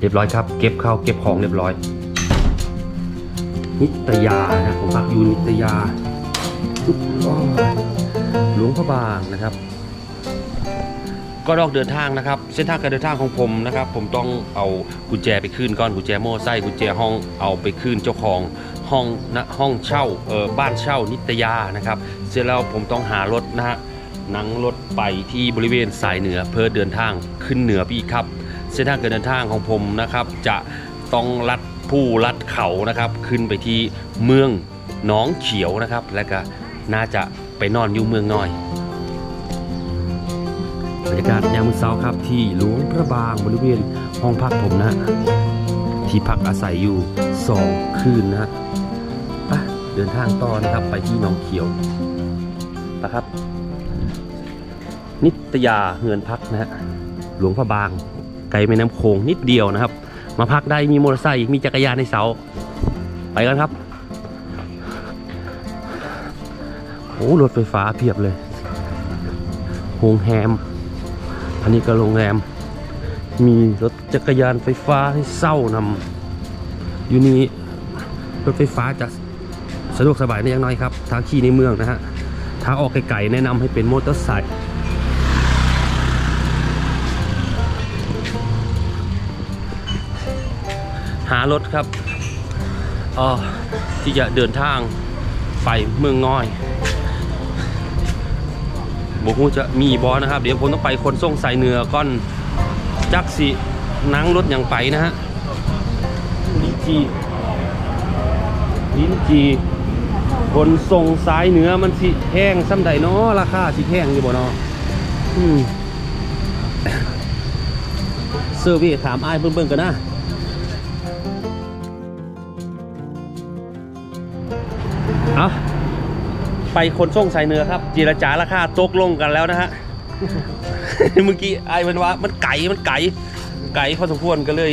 เรียบร้อยครับ เก็บข้าวเก็บของเรียบร้อย นิตยานะผมพักอยู่นิตยาหลวงพระบางนะครับ ก็ดอกเดินทางนะครับ เส้นทางการเดินทางของผมนะครับ ผมต้องเอากุญแจไปคืนก่อนกุญแจโม่ไส้กุญแจห้องเอาไปคืนเจ้าของห้องนะห้องเช่าเออบ้านเช่านิตยานะครับ เสร็จแล้วผมต้องหารถนะฮะนั่งรถไปที่บริเวณสายเหนือเพื่อเดินทางขึ้นเหนือไปอีกครับ เส้นทางการเดินทางของผมนะครับ จะต้องลัดผู้ลัดเขานะครับ ขึ้นไปที่เมืองหนองเขียวนะครับ และก็น่าจะไปนอนอยู่เมืองน้อยบรรยากาศยามเช้าครับที่หลวงพระบางบริเวณห้องพักผมนะ ที่พักอาศัยอยู่สองคืนนะเดินทางต่อนะครับไปที่หนองเขียวนะครับ นิตยาเฮือนพักนะฮะหลวงพระบาง กลแม่น้ำโขงนิดเดียวนะครับ มาพักได้มีมอเตอร์ไซค์มีจักรยานในเสา ไปกันครับโอ้รถไฟฟ้าเพียบเลยโรงแรมอันนี้ก็โรงแรม มีรถจักรยานไฟฟ้าให้เศร้านำอยู่นี้รถไฟฟ้าจะสะดวกสบายในอย่างน้อยครับทางขี่ในเมืองนะฮะทางออกไกลๆแนะนำให้เป็นมอเตอร์ไซค์ หารถครับออที่จะเดินทางไปเมืองน้อยบอกว่าจะมีบอสนะครับ เดี๋ยวผมต้องไปคนส่งสายเนือก่อนจักสินั่งรถอย่างไปนะฮะลิ้นจีลิ้นจีคนส่งสายเนือมันสิแพงซ้ำใดเนาะราคาสิแพงอยู่บ่เนาะอืมเซอร์วิสถามไอ้เบิ่งๆกันนะ ไปคนส่งสายเนื้อครับเจรจาราคาตกลงกันแล้วนะฮะเมื่อกี้ไอ้มันว่ามันไก่มันไก่ไก่พอสมควรก็เลย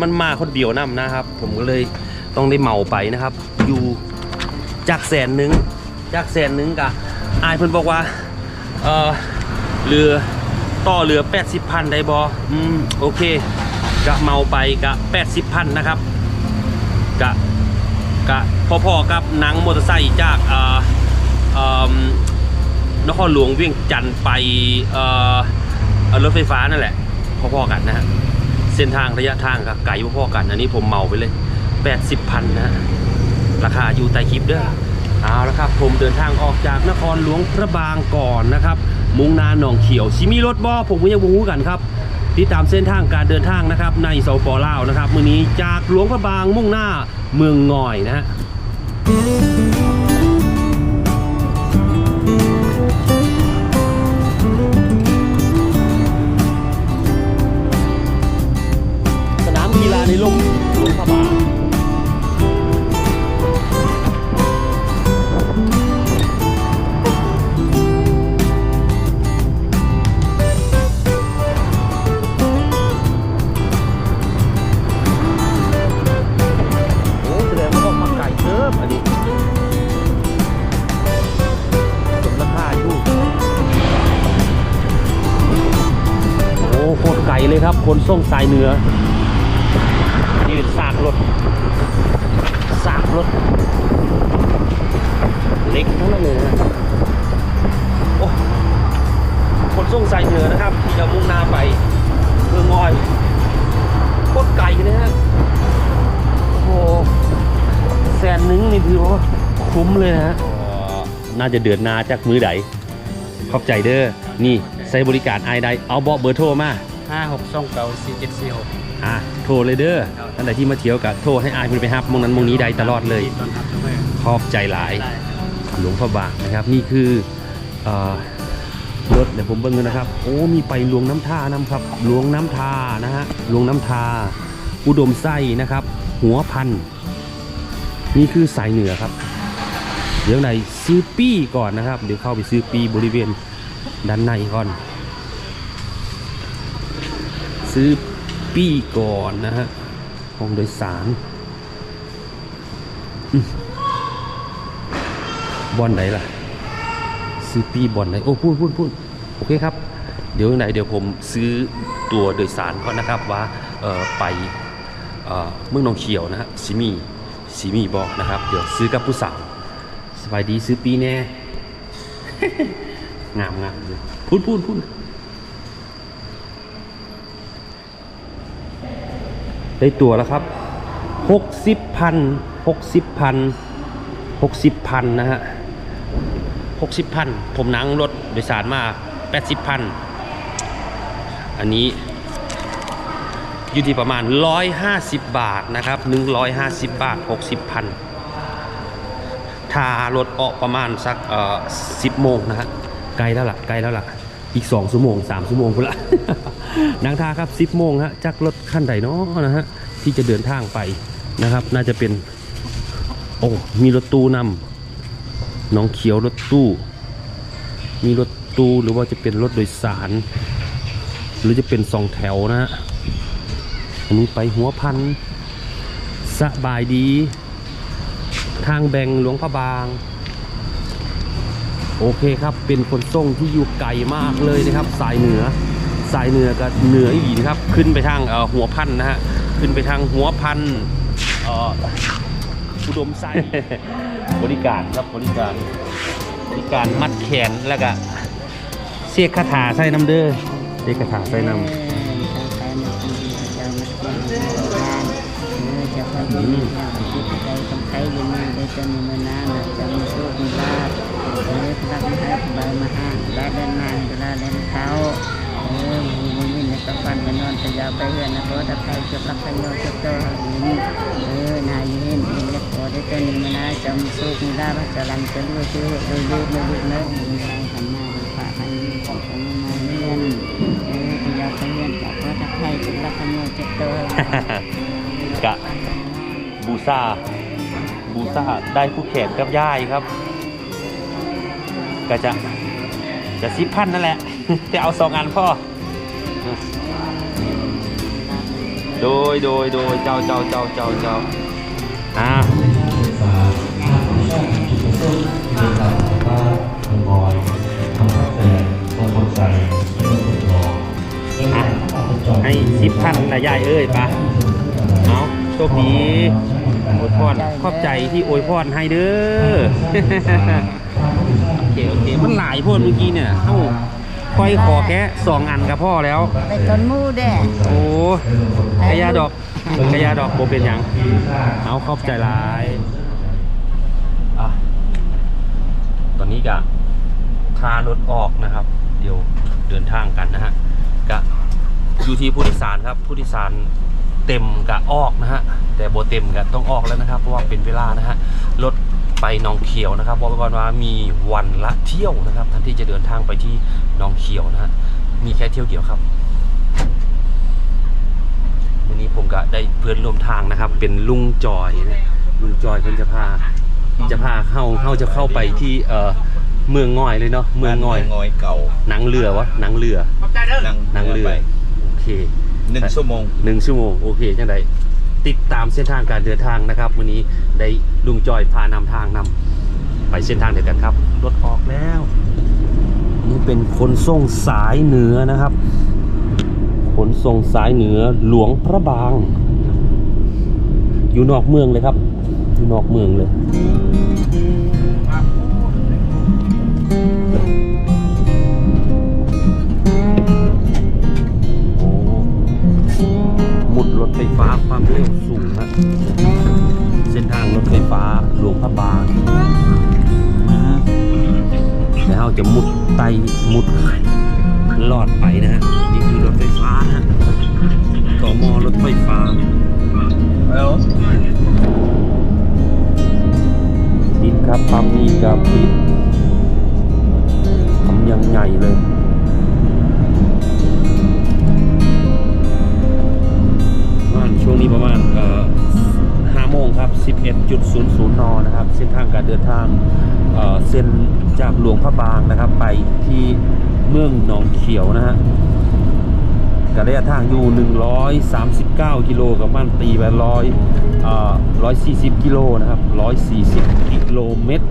มันมาคนเดียวนํนะครับ ผมก็เลยต้องได้เหมาไปนะครับ อยู่จากแสนหนึ่งจากแสนหนึ่งกะไอ้เพิ่นบอกว่าเออเรือต่อเรือ 80พันได้บออืมโอเคกะเมาไปกะ 80พันนะครับกะกะพ่อๆกับหนังมอเตอร์ไซค์จากเอ่อเอ่อ นครหลวงเวียงจันทร์ไปรถไฟฟ้านั่นแหละพ่อๆกันนะฮะเส้นทางระยะทางกับไกลพ่อๆกัน อันนี้ผมเมาไปเลย 80พันนะฮะราคาอยู่ใต้คลิปเด้อเอาละครับ ผมเดินทางออกจากนครหลวงพระบางก่อนนะครับ มุ่งหนาหนองเขียวชิมีรถบอผมก็ยังบูกันครับติดตามเส้นทางการเดินทางนะครับในสปลาวนะครับมื้อนี้จากหลวงพระบางมุ่งหน้าเมืองงอยนะฮะ ครับคนส่งสายเหนือยืนซากรถซากรถ เล็กทั้งนั้นเลยนะโอ้คนส่งสายเหนือนะครับ ที่จะมุ่งหน้าไปเมืองงอยโคตรไกลเลยฮะโอ้โแสนหนึงนี่ถือว่าคุ้มเลยนะฮะน่าจะเดือนหนาจากมือใดขอบใจเด้อ นี่ใช้บริการไอได้ เอาเบาะเบอร์โทรมา ห้าหกสองเก้าสี่เจ็ดสี่หกอะโทรเลยเด้อท่านใดที่มาเที่ยวกับโทรให้อายเพิ่นไปฮับมงนั้นมงนี้ใดตลอดเลย ตอนทับด้วยขอบใจหลาย ได้หลวงพระบางนะครับ นี่คือเอ่อรถเดี๋ยวผมเบิ่งกันนะครับ โอ้มีไปหลวงน้ำท่าน้ำครับหลวงน้ำทานะฮะหลวงน้ำทาอุดมไส้นะครับ หัวพันธุ์นี่คือสายเหนือครับ เดี๋ยวไหนซื้อปี้ก่อนนะครับ เดี๋ยวเข้าไปซื้อปี้บริเวณด้านในก่อน ซื้อปี้ก่อนนะฮะห้องโดยสารบอลไหนล่ะซื้อปีบอลไหนโอ้พูดพูดพูดโอเคครับ เดี๋ยวไหนเดี๋ยวผมซื้อตัวโดยสารก่อนนะครับว่าไปเมืองนองเขียวนะฮะสิมีสิมีบอกนะครับ เดี๋ยวซื้อกับผู้สาวสบายดีซื้อปีแน่งามงามเลยพูดพูดพูด ได้ตัวแล้วครับหกสิบพันหกสิบพันหกสิบพันนะฮะหกสิบพันผมนั่งรถโดยสารมาแปดสิบพันอันนี้อยู่ที่ประมาณ 150 บาทนะครับ 150 บาท 60พันถ้ารถออกประมาณสักเอ่อ10 โมงนะฮะไกลแล้วล่ะไกลแล้วล่ะ อีก 2 ชั่วโมง 3 ชั่วโมงพุ่นละ นังทาครับ10โมงฮะจากรถขั้นใดเนาะนะฮะที่จะเดินทางไปนะครับ น่าจะเป็น โอ้มีรถตู้นำน้องเขียวรถตู้ มีรถตู้หรือว่าจะเป็นรถโดยสาร หรือจะเป็นสองแถวนะฮะอันนี้ไปหัวพันสบายดี ทางแบ่งหลวงพระบางโอเคครับ เป็นคนส่งที่อยู่ไกลมากเลยนะครับ สายเหนือ สายเหนือกับเหนืออีกนะครับ ขึ้นไปทางหัวพันนะฮะขึ้นไปทางหัวพันอุดมไซบริการครับบริการบริการมัดแขนแล้วก็เสียกคาถาใส่น้ำเด้อเสียกคาถาใส่น้ำ ไปเฮือนนะเพราะถ้าใครจะรักกันโยจะเจอหญิงเออนายเห็นเองจะขอได้เจอหนึ่งมานะจำสุขมีลาจะรันจะรู้ชื่อโดยรูปไม่รูปเนื้อมีใจขันหน้าฝากให้ของของมาเรียนเออที่ยาไปเรียนจากเพราะถ้าใครจะรักกันโยจะเจอกะบูซาบูซาได้คู่แข่งกับย่ายครับ ก็จะจะสิพันนั่นแหละ แต่เอาสองอันพ่อ โดยโดยโดยเจ้าเจ้าเจ้าเจ้าเจ้าอ่าอะให้สิบพันนะยายเอ้ยปะเอาโชคดีอวยพรขอบใจที่อวยพรให้เด้อโอเคโอเคมันหลายโพดเมื่อกี้เนี่ยเอ้า ค่อยขอแค่สองอันกับพ่อแล้ว ไปต้นมูแด่โอ้กระยาดอกกระยาดอกโบเป็นหยังเอาขอบใจหลายอะตอนนี้กะพารถออกนะครับ เดี๋ยวเดินทางกันนะฮะกะอยู่ที่ผู้โดยสารครับ ผู้โดยสารเต็มกะออกนะฮะแต่โบเต็มกะต้องออกแล้วนะครับ เพราะว่าเป็นเวลานะฮะรถ ไปหนองเขียวนะครับบอกไว้ก่อนว่ามีวันละเที่ยวนะครับ ท่านที่จะเดินทางไปที่หนองเขียวนะฮะมีแค่เที่ยวเดียวครับวันนี้ผมก็ได้เพื่อนร่วมทางนะครับ เป็นลุงจอยนะลุงจอยเพิ่นจะพาจะพาเข้าเข้าจะเข้าไปที่เอ่อเมืองง่อยเลยเนาะเมืองง่อยงอยเก่าหนังเรือวะหนังเรือนั่งหนังเรือไปโอเคหนึ่งชั่วโมงหนึ่งชั่วโมงโอเคจังได ติดตามเส้นทางการเดินทางนะครับวันนี้ได้ลุงจอยพานำทางนำไปเส้นทางเดียวกันครับรถออกแล้วนี่เป็นขนส่งสายเหนือนะครับขนส่งสายเหนือหลวงพระบาง อยู่นอกเมืองเลยครับ อยู่นอกเมืองเลย รถไฟฟ้าความเร็วสูงนะเส้นทางรถไฟฟ้าหลวงพระบางแล้วเราจะมุดไตมุดลอดไปนะฮะนี่คือรถไฟฟ้านะฮะต่อมอรถไฟฟ้าแล้วปิดครับปั๊มนี้ก็ปิดทำยังไงเลย 11.00 น นะครับ เส้นทางการเดินทางเอ่อเส้นจากหลวงพระบางนะครับ ไปที่เมืองหนองเขียวนะฮะการะยะทางอยู่ 139 กิโลกับมันตีไปร้อยเอ่อ140กิโลนะครับ 140 กิโลเมตร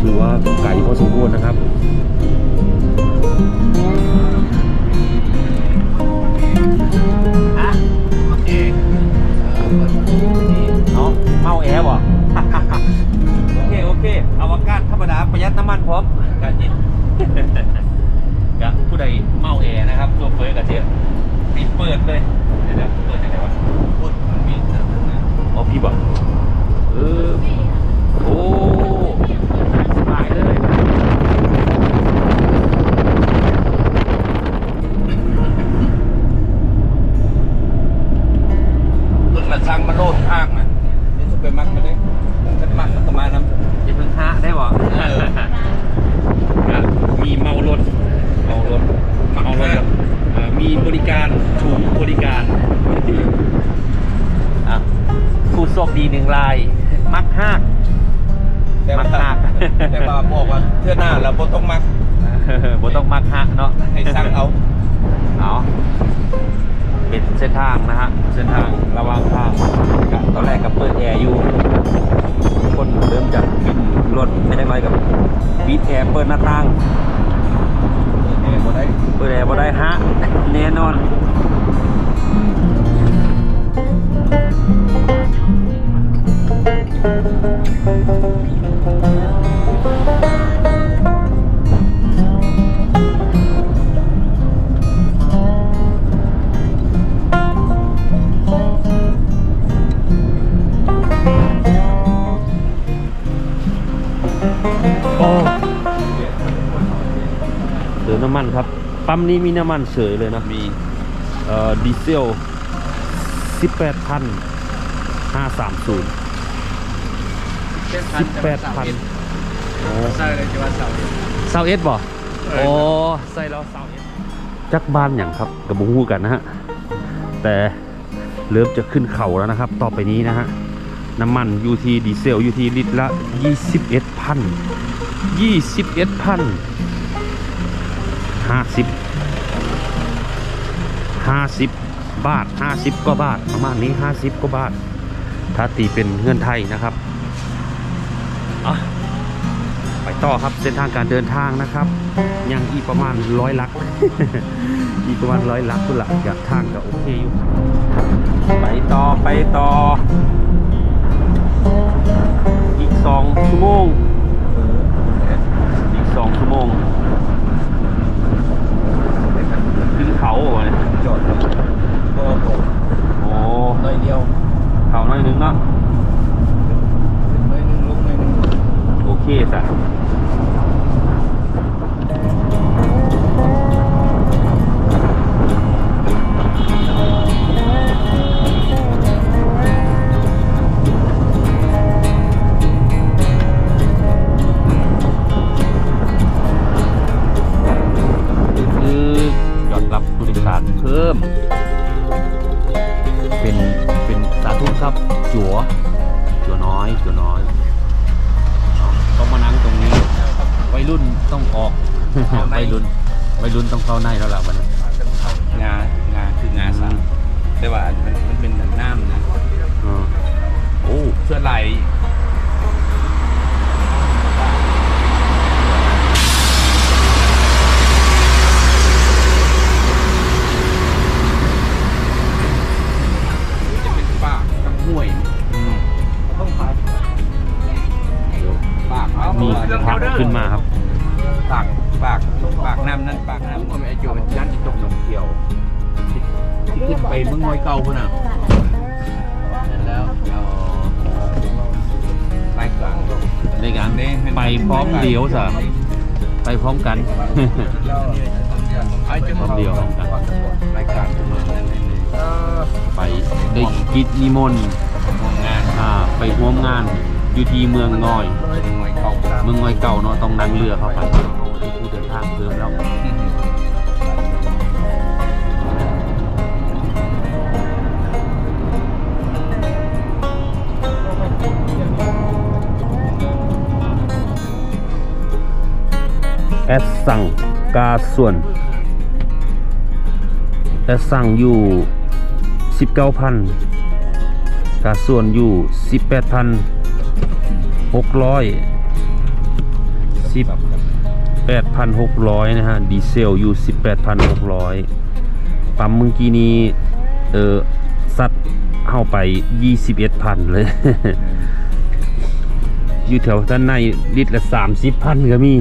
ถือว่าไกลพอสมควรนะครับ แล้วบ่ โอเค โอเคอวกาศธรรมดาประหยัดน้ำมันพร้อมกันยินกับผู้ใดเมาแอนะครับตัวเฟยกับเจ๊ปิดเปิดเลย เดี๋ยวเปิดยังไงวะ แอร์เปิดหน้าต่างเออบ่ได้เปิดแอร์บ่ได้ฮะแน่นอน น้ำมันครับ ปั๊มนี้มีน้ำมันเฉยเลยนะ มีเอ่อดีเซล 18,000 530 18,000โอ้ใช่เลยที่ว่าเสาร์เซาเอสบ่โอ้ใส่แล้วเซาเอสจักบ้านอย่างครับกับบุ้งหูกันนะฮะ แต่เริ่มจะขึ้นเขาแล้วนะครับ ต่อไปนี้นะฮะ น้ำมันยูทีดีเซลยูทีลิตรละ 21,000 21,000 50 50บาท50กว่าบาท ประมาณนี้50กว่าบาท ถ้าตีเป็นเงินไทยนะครับอะไปต่อครับเส้นทางการเดินทางนะครับ ยังอีกประมาณร้อยลัก อีกประมาณร้อยลักคุณละอยากทางก็โอเคอยู่ ไปต่อไปต่อ อีกสองชั่วโมงอีกสองชั่วโมง ขึ้นเขาเหรอเนี่ยจอดครับบ่บ่โอ้น้อยเดียวเขาหน่อยนึงเนาะขึ้นน้อยหนึงลงน้อยหนึงโอเคส พร้อมกันไอ้เจ้าพร้อมเดียวพร้อมกันไปได้กิจนิมนต์ไปร่วมงานอยู่ที่เมืองงอย เมืองงอยเก่าเมืองงอยเก่าเนาะต้องนั่งเรือเข้าไป แอดสั่งกาส่วนแอดสั่งอยู่ 19,000กาส่วนอยู่ 18,600 18,600 นะฮะ ดีเซลอยู่ 18,600 ปั๊มเมื่อกี้นี้ เออซัดเข้าไป 21,000 เลย อยู่แถวด้านในลิตรละ 30,000 ก็มี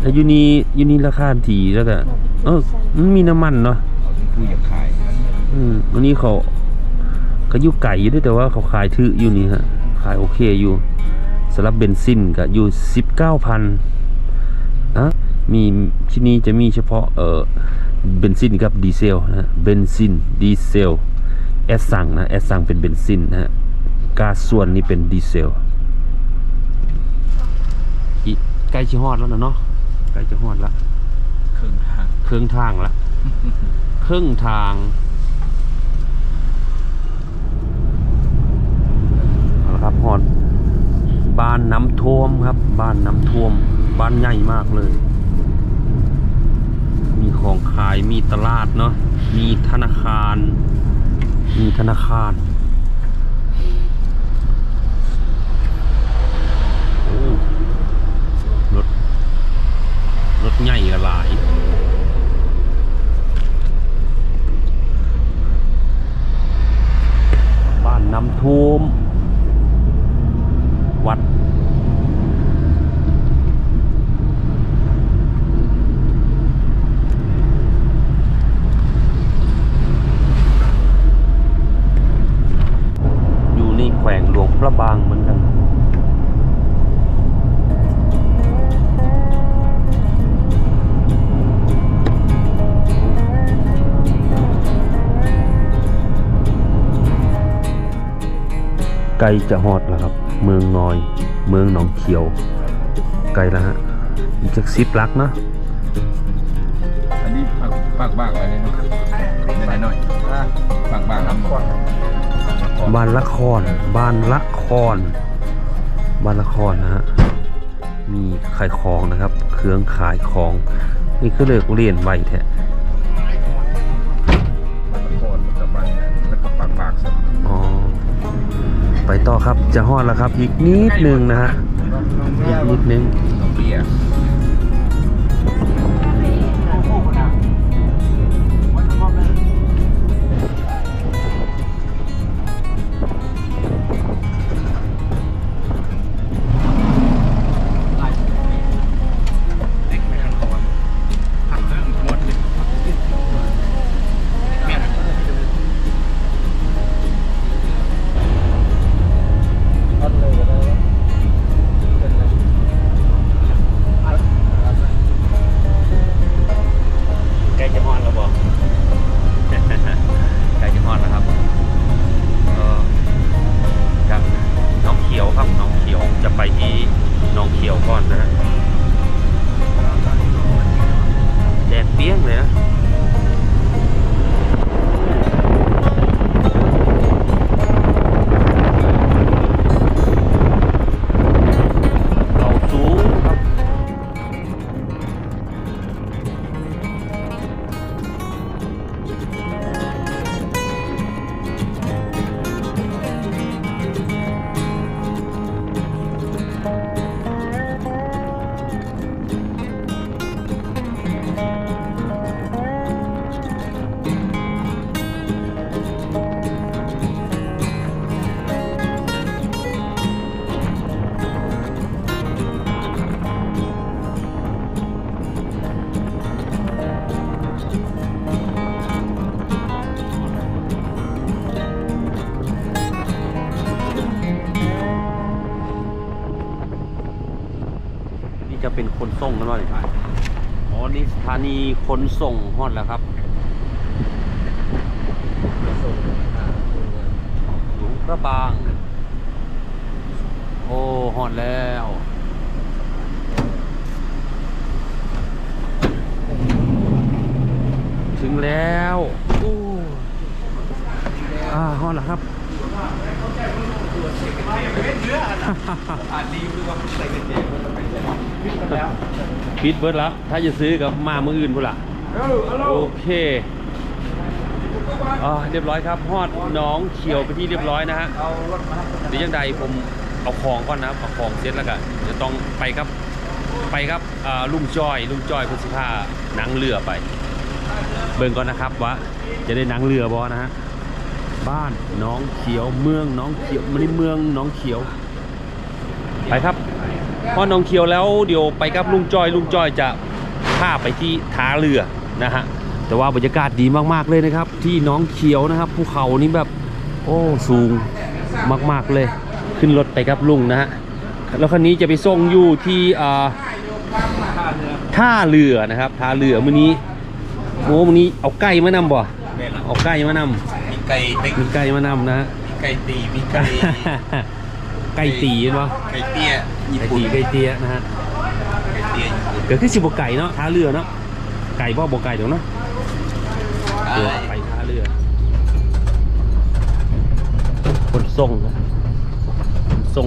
แล้วยูนียูนีราคาถีแล้วแต่เออมันมีน้ำมันเนาะผู้อยากขาย อืมวันนี้เขาก็อยุไก่อยู่ด้วยแต่ว่าเขาขายถืออยู่นี่ฮะ ขายโอเคอยู่สำหรับเบนซินก็อยู่สิบเก้าพันอะมีที่นี่จะมีเฉพาะเออเบนซินกับดีเซลนะฮะเบนซินดีเซลแอสซังนะแอสซังเป็นเบนซินนะฮะกาส่วนนี้เป็นดีเซลอีก ใกล้จะฮอดแล้วนะเนาะใกล้จะฮอดแล้วครึ่งทางครึ่งทางละ ครึ่งทางเอาละครับฮอดบ้านน้ำท่วมครับ บ้านน้ำท่วม บ้านใหญ่มากเลย มีของขายมีตลาดเนาะมีธนาคาร มีธนาคารโอ้รถ ร ถใหญ่กหลาย ลจะฮอดแล้วครับ เมืองน้อย เมืองหนองเขียว ไกลแล้วฮะอีกจักสิบลักเนอะอันนี้ปากปากบากอะไรเนาะไปหน่อยปากบากลำก่อนบ้านละครบ้านละครบ้านละครนะฮะมีขายของนะครับ เครื่องขายของนี่คือเลิกเรียนไวแท้ ไปต่อครับจะฮอดแล้วครับอีกนิดนึงนะฮะอีกนิดนึงานีขนส่งฮอดแล้วครับหลวงพระบาง โอ้ฮอดแล้ว ถึงแล้วอู้อ่าฮอดแล้วครับ อ่านรีวิวว่าใส่กระเจี๊ยบพิษกันแล้ว ปิดเบิร์ดแล้ว ถ้าจะซื้อกับมามืออื่นพุ่นละเออฮัลโหลโอเคอ่าเรียบร้อยครับฮอดหน้องเขียวไปที่เรียบร้อยนะฮะเอารถมาครับเดี๋ยวยังใดผมเอาของก่อนนะครับเอาของเซ็ตแล้วกันจะต้องไปครับไปครับอ่าลุงจอยลุงจอยพุทธิภาหนังเรือไป เบิ่งก่อนนะครับว่าจะได้หนังเรือบอนะฮะบ้านหน้องเขียวเมืองหน้องเขียวมันนี่เมืองหน้องเขียว ไปครับ พอหน้องเขียวแล้วเดี๋ยวไปกับลุงจอยลุงจอยจะพาไปที่ท่าเรือนะฮะแต่ว่าบรรยากาศดีมากๆเลยนะครับ ที่หน้องเขียวนะครับภูเขานี่แบบโอ้สูงมากๆเลย ขึ้นรถไปกับลุงนะฮะแล้วคันนี้จะไปส่งอยู่ที่อ่าท่าเรือนะครับท่าเรือมื้อนี้โอ้มื้อนี้เอาไก่มานำบ่แม่ละเอาไก่มานำมีไก่เล็กมีไก่มานำนะมีไก่ตีมีไก่ ไก่ตีเห็นปะไก่เตี้ยญี่ไก่ปุ่นตีไก่เตี้ยนะฮะไก่เตี้ยญี่ปุ่นเกิดขึ้นสิบไก่เนาะท่าเรือเนาะไก่บ่บ่ไก่เดี๋ยวเนาะเรือไปท่าเรือคนส่งนะขนส่ง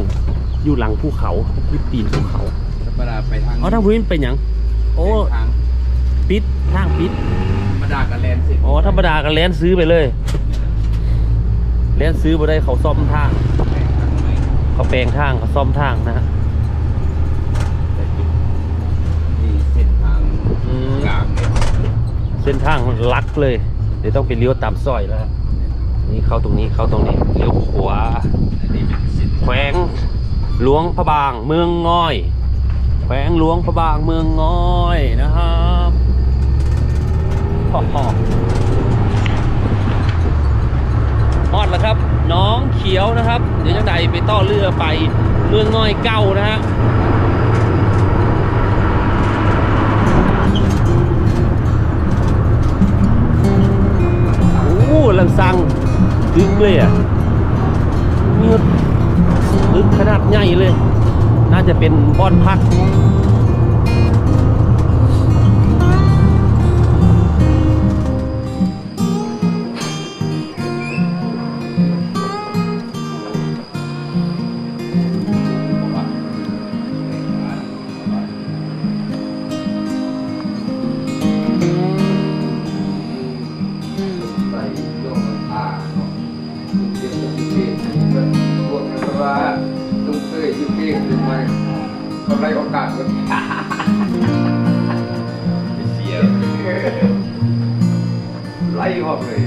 อยู่หลังภูเขาอยู่ตีนภูเขาธรรมดาไปทางอ๋อทางพื้นเป็นหยังโอ้ทางปิดทางปิดธรรมดากับแลนด์สิอ๋อธรรมดาก็แล่นซื้อไปเลย แล่นซื้อบ่ได้เขาซ่อมทาง เขาแปลงทางเขาซ่อมทางนะฮะนี่เส้นทางอืมกลางเนี่ยเส้นทางลักเลย เดี๋ยวต้องไปเลี้ยวตามซอยแล้วนี่เข้าตรงนี้เข้าตรงนี้เลี้ยวขวา อันนี้เป็นเส้นแขวงหลวงพระบางเมืองง้อย แขวงหลวงพระบางเมืองง้อยนะครับฮ่อฮ่อฮอดแล้วครับ น้องเขียวนะครับ เดี๋ยวจังใดื่อเรือไปเมืองน้อยเก้านะฮะโอ้ลังซังดึงเลยอะเงียบลึกขนาดใหญ่เลย น่าจะเป็นบ้อนพัก เคยอยู่เพลงหรือไม่เขาไล่โอกาสก็เสียไล่ออกเลย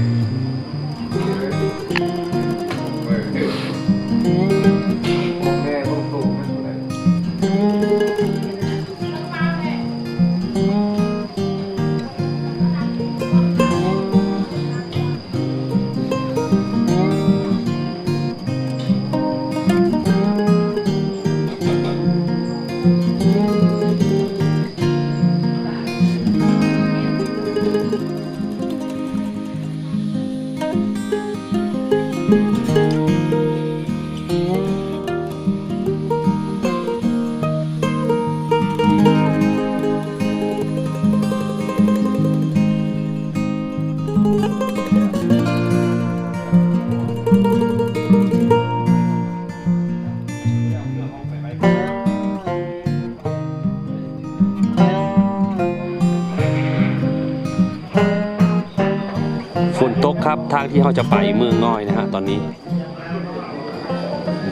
ที่เราจะไปเมืองง้อยนะฮะตอนนี้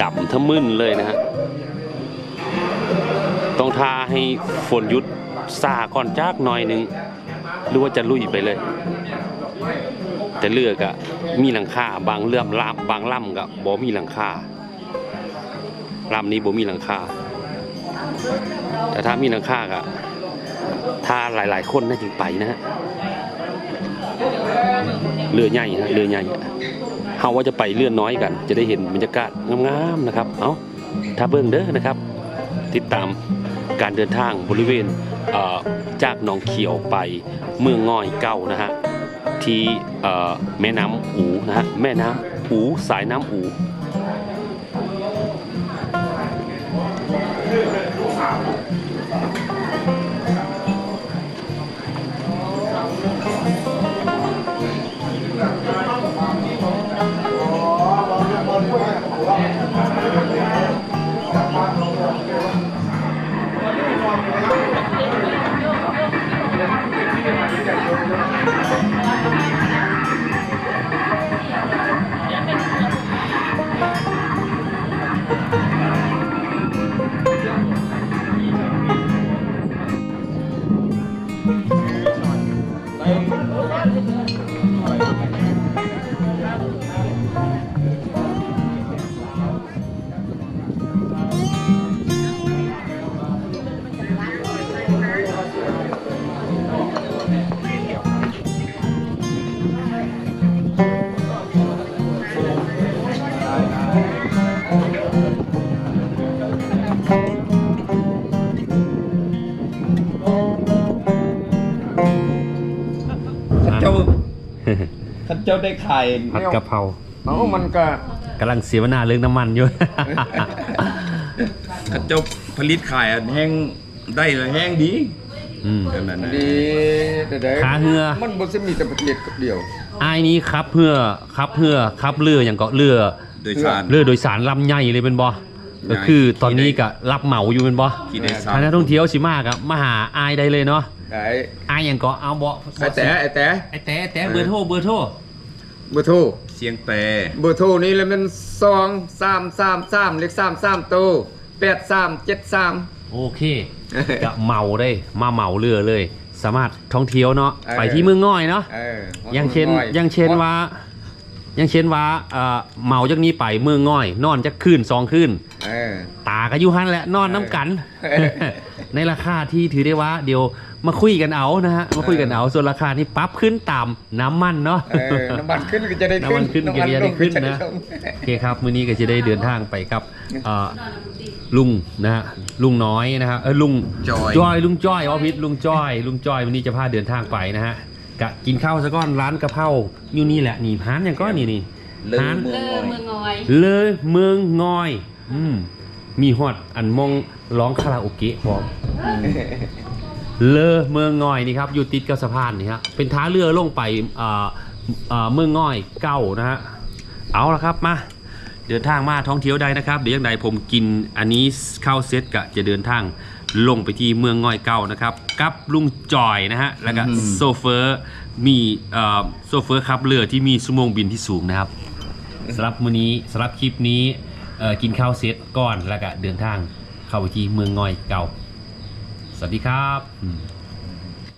ดำทะมึนเลยนะฮะต้องทาให้ฝนหยุดซาก่อนจากหน่อยหนึงหรือว่าจะลุยไปเลย แต่เรือกะมีหลังคาบางเลื่อมลำบางล่ำกะบ่มีหลังคาลำนี้บ่มีหลังคาแต่ถ้ามีหลังคากะถ้าหลาย ๆ คนน่าจึงไปนะฮะ เรือใหญ่ฮะเรือใหญ่เฮาว่าจะไปเรือน้อยกัน จะได้เห็นบรรยากาศงามๆนะครับ เอาถ้าเบิ่งเด้อนะครับ ติดตามการเดินทางบริเวณเจากหนองเขียวไปเมืองง่อยเก่านะฮะที่แม่น้ำอูนะฮะแม่น้ำอูสายน้ำอู เจ้าท่านเจ้าได้ขายผัดกะเพราเอ้ามันก็กำลังเสียวนาเรื่องน้ำมันอยู่ ถ้าเจ้าผลิตขายอันแห้งได้เลยแห้งดีอืมขนาดนั้นดีแต่ได้ขาเหือ มันบ่สิมีแต่ประเทศเดียว อายนี้ครับเพื่อครับเพื่อครับเรืออย่างก็เรือ โดยสาร เรือโดยสารลำใหญ่เลยเป็นบ่ก็คือตอนนี้ก็รับเหมาอยู่เป็นบ่ที่ได้สาถ้ารนักท่องเที่ยวสิมากอะมาหาอายได้เลยเนาะไอ้อายอย่างก็เอาบ่ไอ้แต่ไอ้แต่ไอ้แต่แต่เบอร์โทรเบอร์โทร เบอร์โทรเสียงแต่เบอร์โทรนี่แล้วมัน2 3 3 3เลข3 3โต8 3 7 3โอเคก็เหมาได้มาเหมาเรือเลย สามารถท่องเที่ยวเนาะเออ ไปที่เมืองน้อยเนาะเอออย่างเช่นอย่างเช่นว่าอย่างเช่นว่าเอ่อเหมาจากนี้ไปเมืองง่อย นอนจะคืนสองคืน เออ ตาก็อยู่หันแหละนอนน้ำกัน เออ ในราคาที่ถือได้ว่า เดี๋ยว มาคุยกันเอานะฮะมาคุยกันเอาส่วนราคาที่ปรับขึ้นตามน้ำมันเนาะเออน้ำมันขึ้นก็จะได้ขึ้นน้ำมันขึ้นก็จะได้ขึ้นนะำมัลงก็จได้ลงโอเคครับมื้อนี้ก็จะได้เดินทางไปกับเอ่อลุงนะฮะลุงน้อยนะฮะเออลุงจอยจอย ลุงจ้อยออฟฟิศลุงจ้อยลุงจ้อยวันนี้จะพาเดินทางไปนะฮะกะกินข้าวซะก่อนร้านกะเพราอยู่นี่แหละนี่ร้านอย่างก้อนนี่นี่เลิร้านเมืองเลงออยเมืองงอยเลยเมืองงอย อืมมีฮอดอันมองร้องคาราโอเกะพร้อม เลอเมืองงอยนี่ครับอยู่ติดกับสะพานนี่ฮะเป็นท้าเรือลงไปอ่าอ่าเมืองงอยเก้านะฮะเอาละครับมาเดินทางมาท่องเที่ยวใดนะครับ เดี๋ยวอย่างใดผมกินอันนี้เข้าวเซตกะจะเดินทางลงไปที่เมืองงอยเก้านะครับกับลุงจอยนะฮะแล้วก็โซเฟอร์มีเอ่อโซเฟอร์ขับเรือที่มีชั่วโมงบินที่สูงนะครับสำหรับมื้อนี้สำหรับคลิปนี้เอ่อกินข้าวเสร็จก่อนแล้วก็เดินทางเข้าไปที่เมืองงอยเก่า สวัสดีครับ